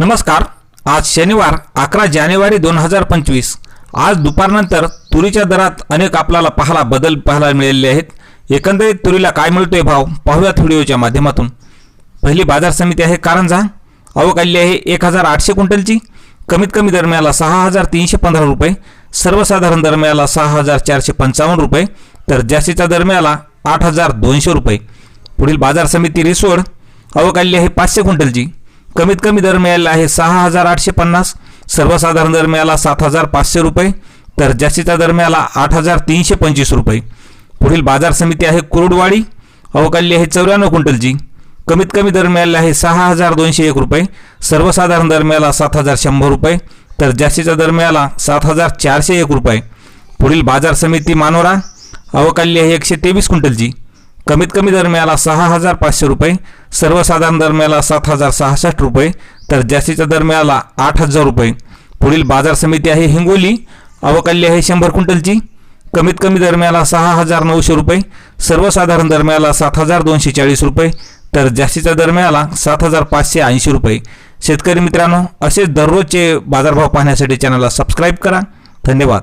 नमस्कार. आज शनिवार अकरा जानेवारी दोन हजार पंचवीस. आज दुपारनंतर तुरीच्या दरात अनेक आपल्याला पाहायला बदल पाहायला मिळालेले आहेत. एकंदरीत तुरीला काय मिळतोय भाव? पाहूयात व्हिडिओच्या माध्यमातून. पहिली बाजार समिती आहे कारंजा. अवकाली आहे एक हजार आठशे क्विंटलची. कमीत कमी दरम्याला सहा हजार तीनशे पंधरा रुपये. सर्वसाधारण दरम्याला सहा हजार चारशे पंचावन्न रुपये. तर जास्तीच्या दरम्याला आठ हजार दोनशे रुपये. पुढील बाजार समिती रिसोड. अवकाली आहे पाचशे क्विंटलची. कमीत कमी दर मिळालेला आहे सहा हजार आठशे पन्नास सर्वसाधारण दर मिळाला सात हजार पाचशे रुपये तर जास्तीचा दर मिळाला आठ हजार तीनशे पंचवीस रुपये. पुढील बाजार समिती आहे कुरुडवाडी अवकाली आहे चौऱ्याण्णव क्विंटलची. कमीत कमी दर मिळालेला आहे सहा हजार दोनशे एक रुपये सर्वसाधारण दर मिळाला सात हजार शंभर रुपये तर जास्तीचा दर मिळाला सात हजार चारशे एक रुपये. पुढील बाजार समिती मानोरा अवकाली आहे एकशे तेवीस क्विंटलची. कमीत कमी दरम्याला सहा हजार पाचशे रुपये सर्वसाधारण दरम्याला सात हजार सहासष्ट रुपये तर जास्तीचा दरम्याला आठ हजार रुपये. पुढील बाजार समिती आहे हिंगोली अवकाल्य आहे शंभर क्विंटलची. कमीत कमी दरम्याला सहा हजार नऊशे रुपये सर्वसाधारण दरम्याला सात हजार दोनशे चाळीस रुपये तर जास्तीचा दरम्याला सात हजार पाचशे ऐंशी रुपये. शेतकरी मित्रांनो असेच दररोजचे बाजारभाव पाहण्यासाठी चॅनलला सबस्क्राईब करा. धन्यवाद.